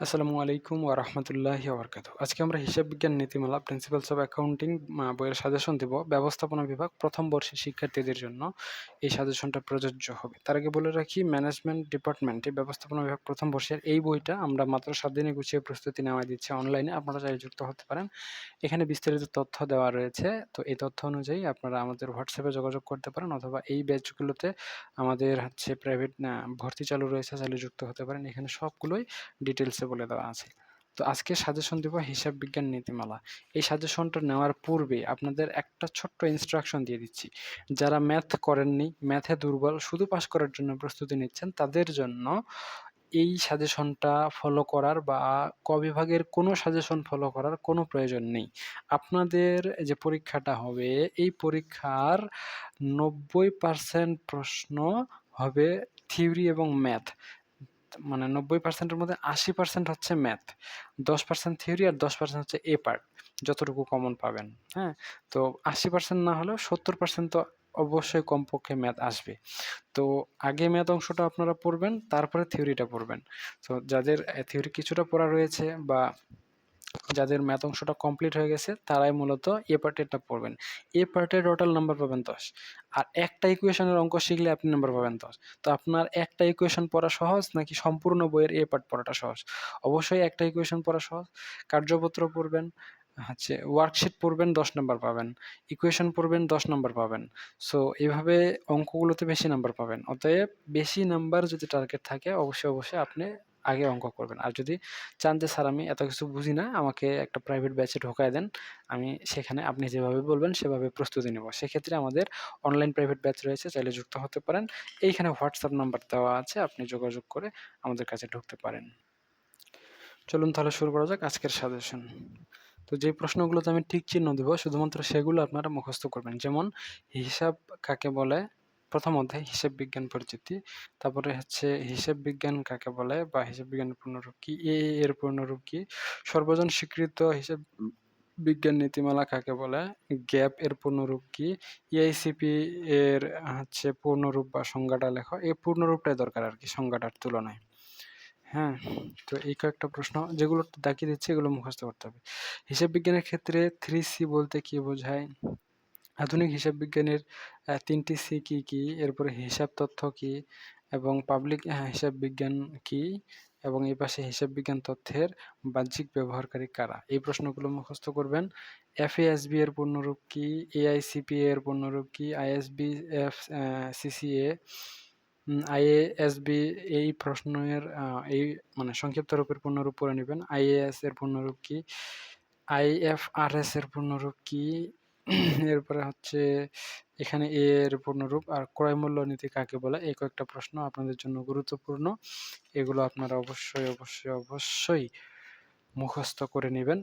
আসসালামু আলাইকুম ওয়া রাহমাতুল্লাহি ওয়া বারাকাতুহু। আজকে আমরা হিসাব বিজ্ঞান নীতিমালা প্রিন্সিপালস অফ অ্যাকাউন্টিং বইয়ের সাজেশন দিব। ব্যবস্থাপনা বিভাগ প্রথম বর্ষের শিক্ষার্থীদের জন্য এই সাজেশনটা প্রযোজ্য হবে। তার আগে বলে রাখি ম্যানেজমেন্ট ডিপার্টমেন্টে ব্যবস্থাপনা বিভাগ প্রথম বর্ষের এই বইটা আমরা মাত্র সাত দিনে গুছিয়ে প্রস্তুতি নেওয়া দিচ্ছি অনলাইনে। আপনারা চাইলে যুক্ত হতে পারেন। এখানে বিস্তারিত তথ্য দেওয়া রয়েছে। তো এই তথ্য অনুযায়ী আপনারা আমাদের হোয়াটসঅ্যাপে যোগাযোগ করতে পারেন অথবা এই ব্যাচগুলোতে আমাদের হচ্ছে প্রাইভেট ভর্তি চালু রয়েছে, চাইলে যুক্ত হতে পারেন। এখানে সবগুলোই ডিটেইলসে বলে দেওয়া আছে। তো আজকে সাজেশন দিব হিসাব বিজ্ঞান নীতিমালা। এই সাজেশনটা নেওয়ার পূর্বে আপনাদের একটা ছোট্ট ইনস্ট্রাকশন দিয়ে দিচ্ছি। যারা ম্যাথ করেননি, ম্যাথে দুর্বল, শুধু পাস করার জন্য প্রস্তুতি নিচ্ছেন, তাদের জন্য এই সাজেশনটা ফলো করার বা ক বিভাগের কোনো সাজেশন ফলো করার কোনো প্রয়োজন নেই। আপনাদের যে পরীক্ষাটা হবে, এই পরীক্ষার ৯০% প্রশ্ন হবে থিওরি এবং ম্যাথ। মানে নব্বই পার্সেন্টের মধ্যে ৮০% হচ্ছে ম্যাথ। ১০% থিওরি আর ১০% হচ্ছে এ পার্ট, যতটুকু কমন পাবেন। হ্যাঁ? তো ৮০% না হলেও ৭০% তো অবশ্যই কমপক্ষে ম্যাথ আসবে। তো আগে ম্যাথ অংশটা আপনারা পড়বেন, তারপরে থিওরিটা পড়বেন। তো যাদের থিওরি কিছুটা পড়া রয়েছে বা যাদের ম্যাথ অংশটা কমপ্লিট হয়ে গেছে, তারাই মূলত এ পার্টেরটা পড়বেন। এ পার্টে টোটাল নাম্বার পাবেন ১০ আর একটা ইকুয়েশনের অঙ্ক শিখলে আপনি নাম্বার পাবেন ১০ তো আপনার একটা ইকুয়েশন পড়া সহজ নাকি সম্পূর্ণ বইয়ের এ পার্ট পড়াটা সহজ? অবশ্যই একটা ইকুয়েশন পড়া সহজ। কার্যপত্র পড়বেন, হচ্ছে ওয়ার্কশিট পড়বেন ১০ নাম্বার পাবেন। ইকুয়েশন পড়বেন ১০ নাম্বার পাবেন। সো এভাবে অঙ্কগুলোতে বেশি নাম্বার পাবেন। অতএব বেশি নাম্বার যদি টার্গেট থাকে অবশ্যই, অবশ্যই আপনি আগে অঙ্ক করবেন। আর যদি চান যে স্যার আমি এত কিছু বুঝি না, আমাকে একটা প্রাইভেট ব্যাচে ঢোকায় দেন। আমি সেখানে আপনি যেভাবে বলবেন সেভাবে প্রস্তুতি নেব। সেক্ষেত্রে আমাদের অনলাইন প্রাইভেট ব্যাচ রয়েছে, চাইলে যুক্ত হতে পারেন। এইখানে হোয়াটসঅ্যাপ নাম্বার দেওয়া আছে, আপনি যোগাযোগ করে আমাদের কাছে ঢুকতে পারেন। চলুন তাহলে শুরু করা যাক আজকের সাজেশন। তো যে প্রশ্নগুলোতে আমি ঠিক চিহ্ন দিব শুধুমাত্র সেগুলো আপনারা মুখস্থ করবেন। যেমন হিসাব কাকে বলে? প্রথম অধ্যায় হিসাব বিজ্ঞান পরিচিতি। তারপরে হচ্ছে হিসাব বিজ্ঞান কাকে বলে বা হিসাব বিজ্ঞানের পূর্ণরূপ কি? এ এর পূর্ণরূপ কি? সর্বজন স্বীকৃত হিসাব বিজ্ঞান নীতিমালা কাকে বলে? গ্যাপ এর পূর্ণরূপ কি? ইআইসিপি এর হচ্ছে পূর্ণরূপ বা সংজ্ঞাটা লেখো। এই পূর্ণরূপটাই দরকার আর কি সংজ্ঞাটার তুলনায়। হ্যাঁ? তো এই কয়েকটা প্রশ্ন যেগুলো দেখিয়ে দিচ্ছি এগুলো মুখস্থ করতে হবে। হিসাব বিজ্ঞানের ক্ষেত্রে থ্রি সি বলতে কি বোঝায়? আধুনিক হিসাব বিজ্ঞানের তিনটি সি কী কী এরপরে হিসাব তথ্য কি? এবং পাবলিক হিসাব বিজ্ঞান কি? এবং এই পাশে হিসাব বিজ্ঞান তথ্যের বাহ্যিক ব্যবহারকারী কারা? এই প্রশ্নগুলো মুখস্থ করবেন। এফ এফএএসবি এর পূর্ণরূপ কি? এআইসিপি এর পূর্ণরূপ কি? আইএসবি এফ সিসিএ আইএএসবি এই প্রশ্নের এই মানে সংক্ষিপ্ত রূপের পূর্ণরূপ পড়ে নিবেন। আইএএস এর পূর্ণরূপ কি? আইএফআরএস এর পূর্ণরূপ কি? এরপরে হচ্ছে এখানে এ এর পূর্ণরূপ আর ক্রয় মূল্য নীতি কাকে বলে? এই কয়েকটা প্রশ্ন আপনাদের জন্য গুরুত্বপূর্ণ। এগুলো আপনারা অবশ্যই, অবশ্যই, অবশ্যই মুখস্থ করে নেবেন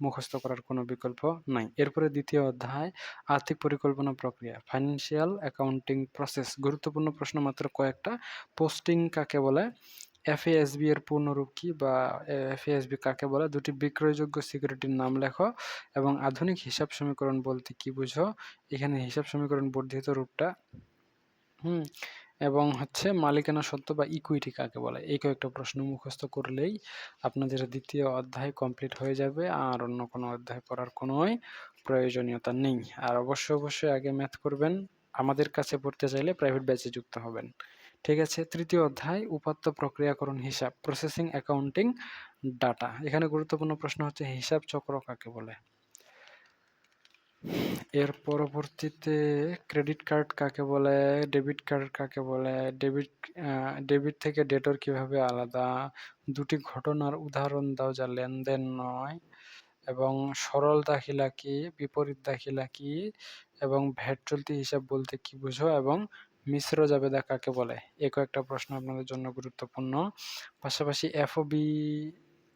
মুখস্থ করার কোনো বিকল্প নাই। এরপরে দ্বিতীয় অধ্যায় আর্থিক পরিকল্পনা প্রক্রিয়া, ফাইন্যান্সিয়াল অ্যাকাউন্টিং প্রসেস। গুরুত্বপূর্ণ প্রশ্ন মাত্র কয়েকটা। পোস্টিং কাকে বলে? এফএএসবি এর পূর্ণরূপ কি বা এফএএসবি কাকে বলে? দুটি বিক্রয়যোগ্য সিকিউরিটির নাম লেখো এবং আধুনিক হিসাব সমীকরণ বলতে কি বুঝো? এখানে হিসাব সমীকরণ বর্ধিত রূপটা হুম? এবং হচ্ছে মালিকানা সত্ত্ব বা ইকুইটি কাকে বলে? এই কয়েকটা প্রশ্ন মুখস্থ করলেই আপনাদের দ্বিতীয় অধ্যায় কমপ্লিট হয়ে যাবে। আর অন্য কোনো অধ্যায় পড়ার কোনোই প্রয়োজনীয়তা নেই। আর অবশ্যই, অবশ্যই আগে ম্যাথ করবেন। আমাদের কাছে পড়তে চাইলে প্রাইভেট ব্যাচে যুক্ত হবেন। ঠিক আছে? তৃতীয় অধ্যায় উপাত্ত প্রক্রিয়াকরণ হিসাব, প্রসেসিং অ্যাকাউন্টিং ডাটা। এখানে গুরুত্বপূর্ণ প্রশ্ন হচ্ছে হিসাব চক্র কাকে বলে? এর পরবর্তীতে ক্রেডিট কার্ড কাকে বলে? ডেবিট কার্ড কাকে বলে? ডেবিট ডেবিট থেকে ডেটর কীভাবে আলাদা? দুটি ঘটনার উদাহরণ দাও যা লেনদেন নয় এবং সরল দাখিলা কি? বিপরীত দাখিলা কি? এবং ভ্যাট চলতি হিসাব বলতে কি বুঝো? এবং মিশ্র জাবেদা কাকে বলে? এই কয়েকটা প্রশ্ন আপনাদের জন্য গুরুত্বপূর্ণ। পাশাপাশি এফওবি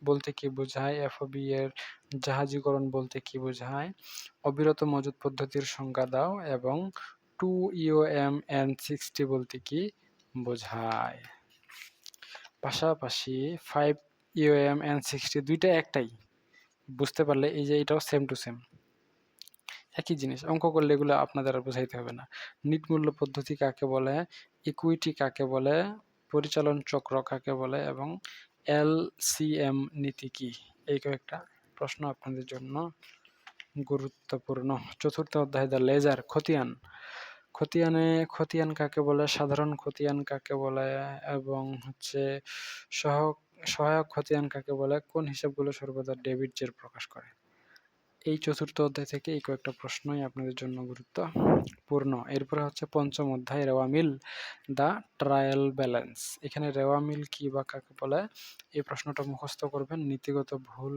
বলতে কি বোঝায়? এফওবি এর জাহাজীকরণ বলতে কি বোঝায়? অবিরত মজুদ পদ্ধতির সংজ্ঞা দাও এবং 2ইওএম-এন-60 বলতে কি বোঝায়? পাশাপাশি 5ইওএম-এন-60 দুইটা একটাই। বুঝতে পারলে এই যে এটাও সেম টু সেম। একই জিনিস। অঙ্ক করলে এগুলো আপনাদের আর বোঝাইতে হবে না। নিট মূল্য পদ্ধতি কাকে বলে? ইকুইটি কাকে বলে? পরিচালন চক্র কাকে বলে? এবং এলসিএম নীতি কি এই কয়েকটা প্রশ্ন আপনাদের জন্য গুরুত্বপূর্ণ চতুর্থ অধ্যায়, দ্য লেজার, খতিয়ান খতিয়ানে, খতিয়ান কাকে বলে সাধারণ খতিয়ান কাকে বলে এবং হচ্ছে সহ সহায়ক খতিয়ান কাকে বলে কোন হিসাবগুলো সর্বদা ডেবিট জের প্রকাশ করে এই চতুর্থ অধ্যায় থেকে এই কয়েকটা প্রশ্নই আপনাদের জন্য গুরুত্বপূর্ণ। এরপরে হচ্ছে পঞ্চম অধ্যায়, রেওয়া মিল, দ্য ট্রায়াল ব্যালেন্স। এখানে রেওয়া মিল কি বা কাকে বলে? এই প্রশ্নটা মুখস্থ করবেন। নীতিগত ভুল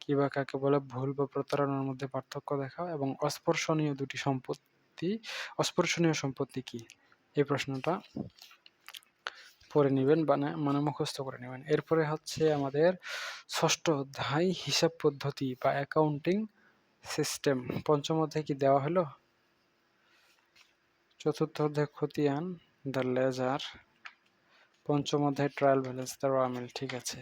কি বা কাকে বলে? ভুল বা প্রতারণার মধ্যে পার্থক্য দেখা এবং অস্পর্শনীয় দুটি সম্পত্তি, অস্পর্শনীয় সম্পত্তি কি? এই প্রশ্নটা পড়ে নেবেন মানে মুখস্থ করে নেবেন। এরপরে হচ্ছে আমাদের ষষ্ঠ অধ্যায়, হিসাব পদ্ধতি বা অ্যাকাউন্টিং সিস্টেম পঞ্চম অধ্যায় কি দেওয়া হলো? চতুর্থ অধ্যায় খতিয়ান দ্য লেজার পঞ্চম অধ্যায় ট্রায়াল ব্যালেন্স দ্য রামিল ঠিক আছে।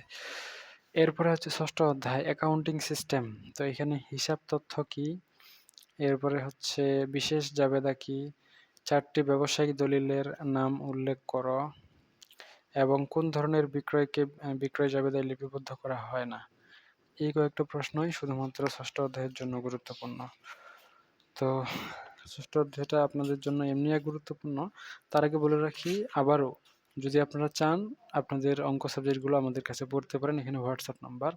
এরপরে হচ্ছে ষষ্ঠ অধ্যায় অ্যাকাউন্টিং সিস্টেম তো এখানে হিসাব তথ্য কি? এরপরে হচ্ছে বিশেষ জাবেদা কি? চারটি ব্যবসায়িক দলিলের নাম উল্লেখ করো। এবং কোন ধরনের বিক্রয়কে বিক্রয় জাবেদায় লিপিবদ্ধ করা হয় না? এই কয়েকটা প্রশ্নই শুধুমাত্র ষষ্ঠ অধ্যায়ের জন্য গুরুত্বপূর্ণ। তো ষষ্ঠ অধ্যায়টা আপনাদের জন্য এমনি এক গুরুত্বপূর্ণ। তার আগে বলে রাখি, আবারও যদি আপনারা চান, আপনাদের অঙ্ক সাবজেক্টগুলো আমাদের কাছে পড়তে পারেন, এখানে হোয়াটসঅ্যাপ নাম্বার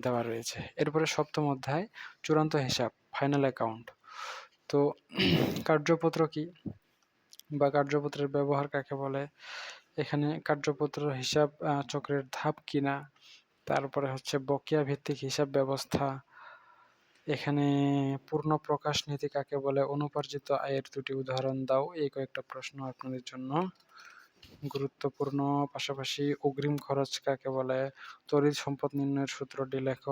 দেওয়া রয়েছে। এরপরে সপ্তম অধ্যায়, চূড়ান্ত হিসাব ফাইনাল অ্যাকাউন্ট তো কার্যপত্র কি বা কার্যপত্রের ব্যবহার কাকে বলে? এখানে কার্যপত্র হিসাব চক্রের ধাপ কিনা, তারপরে হচ্ছে বকেয়া ভিত্তিক হিসাব ব্যবস্থা, এখানে পূর্ণ প্রকাশ নীতি কাকে বলে, অনুপার্জিত আয়ের দুটি উদাহরণ দাও, এই কয়েকটা প্রশ্ন আপনাদের জন্য। গুরুত্বপূর্ণ, পাশাপাশি অগ্রিম খরচ কাকে বলে, তড়িৎ সম্পদ নির্ণয়ের সূত্রটি লেখ,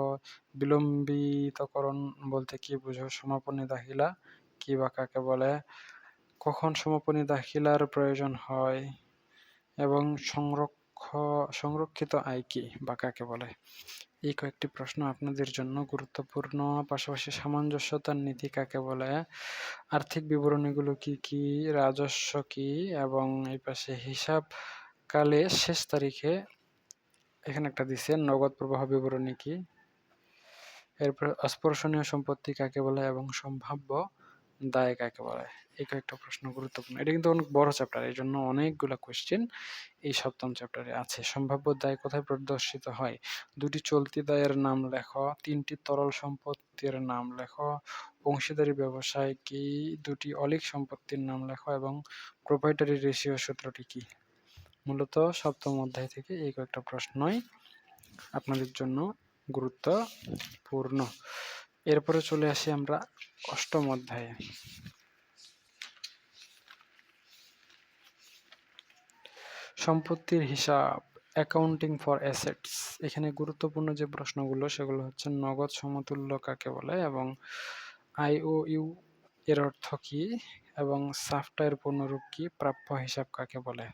বিলম্বিতকরণ বলতে কি বুঝো, সমাপনী দাখিলা কি বা কাকে বলে, কখন সমাপনী দাখিলার প্রয়োজন হয় এবং সংরক্ষ, সংরক্ষিত আয় কি বা কাকে বলে? এই কয়েকটি প্রশ্ন আপনাদের জন্য গুরুত্বপূর্ণ, পাশাপাশি সামঞ্জস্যতার নীতি কাকে বলে? আর্থিক বিবরণীগুলো কি কি? রাজস্ব কি? এবং এই পাশে হিসাব কালে শেষ তারিখে এখানে একটা দিছে, নগদ প্রবাহ বিবরণী কি? এরপরে অস্পর্শনীয় সম্পত্তি কাকে বলে এবং সম্ভাব্য দায় কাকে বলে? এই কয়েকটা প্রশ্ন গুরুত্বপূর্ণ। এটা কিন্তু অনেক বড় চ্যাপ্টার এই জন্য অনেকগুলো কোয়েশ্চেন এই সপ্তম চ্যাপ্টারে আছে। সম্ভাব্য দায় কোথায় প্রদর্শিত হয়? দুটি চলতি দায়ের নাম লেখো, তিনটি তরল সম্পত্তির নাম লেখো, অংশীদারি ব্যবসায় কি দুটি অলিক সম্পত্তির নাম লেখো এবং প্রোপাইটারি রেশিও সূত্রটি কি? মূলত সপ্তম অধ্যায় থেকে এই কয়েকটা প্রশ্নই আপনাদের জন্য গুরুত্বপূর্ণ। এরপরে চলে আসি আমরা অষ্টম অধ্যায়ে। সম্পত্তির হিসাব অ্যাকাউন্টিং ফর অ্যাসেটস এখানে গুরুত্বপূর্ণ যে প্রশ্নগুলো, সেগুলো হচ্ছে নগদ সমতুল্য কাকে বলে এবং আইওইউ এর অর্থ কি এবং সাফটার পূর্ণরূপ কি, প্রাপ্য হিসাব কাকে বলে?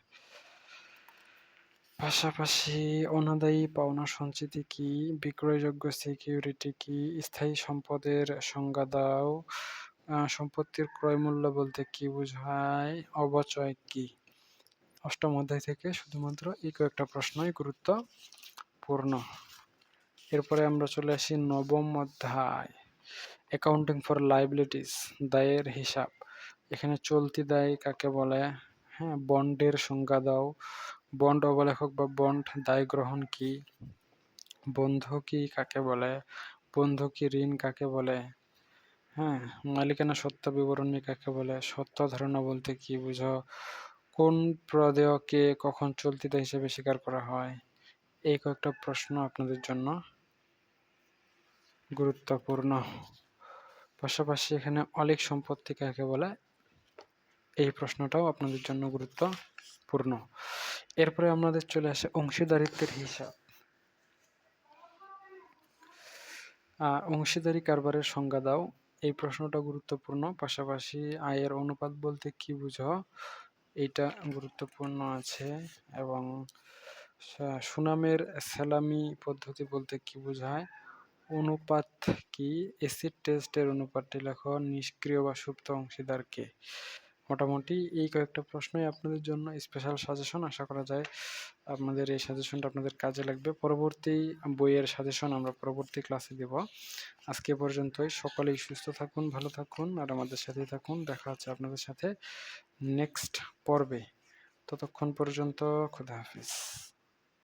পাশাপাশি অনাদায়ী পাওনা সঞ্চিতি কি, বিক্রয়যোগ্য সিকিউরিটি কি, স্থায়ী সম্পদের সংজ্ঞা দাও সম্পত্তির ক্রয় মূল্য বলতে কি বোঝায়, অবচয় কি? অষ্টম অধ্যায় থেকে শুধুমাত্র এই কয়েকটা প্রশ্নই গুরুত্বপূর্ণ। এরপরে আমরা চলে আসি নবম অধ্যায় অ্যাকাউন্টিং ফর লাইবিলিটিস দায়ের হিসাব। এখানে চলতি দায় কাকে বলে? হ্যাঁ বন্ডের সংজ্ঞা দাও। বন্ড অবলেখক বা বন্ড দায় গ্রহণ কি? বন্ধকি কাকে বলে? বন্ধকি ঋণ কাকে বলে? হ্যাঁ মালিকানা সত্য বিবরণী কাকে বলে? সত্য ধারণা বলতে কি বুঝো? কোন প্রদেয়কে কখন চলতিতে হিসেবে স্বীকার করা হয়? এই কয়েকটা প্রশ্ন আপনাদের জন্য গুরুত্বপূর্ণ। পাশাপাশি এখানে অলিক সম্পত্তি কাকে বলে? এই প্রশ্নটাও আপনাদের জন্য গুরুত্বপূর্ণ। এরপরে আমাদের চলে আসে অংশীদারিত্বের হিসাব। অংশীদারি কারবারের সংজ্ঞা দাও। এই প্রশ্নটা গুরুত্বপূর্ণ। পাশাপাশি আয়ের অনুপাত বলতে কি বুঝো? এইটা গুরুত্বপূর্ণ আছে এবং সুনামের স্যালামি পদ্ধতি বলতে কি বোঝায়? অনুপাত কি? অ্যাসিড টেস্টের অনুপাতটি লেখো, নিষ্ক্রিয় বা সুপ্ত অংশীদারকে। মোটামুটি এই কয়েকটা প্রশ্নই আপনাদের জন্য স্পেশাল সাজেশন আশা করা যায় আপনাদের এই সাজেশনটা আপনাদের কাজে লাগবে। পরবর্তী বইয়ের সাজেশন আমরা পরবর্তী ক্লাসে দেব। আজকে পর্যন্তই। সকলেই সুস্থ থাকুন, ভালো থাকুন আর আমাদের সাথেই থাকুন। দেখা হচ্ছে আপনাদের সাথে নেক্সট পর্বে। ততক্ষণ পর্যন্ত খুদা হাফিজ।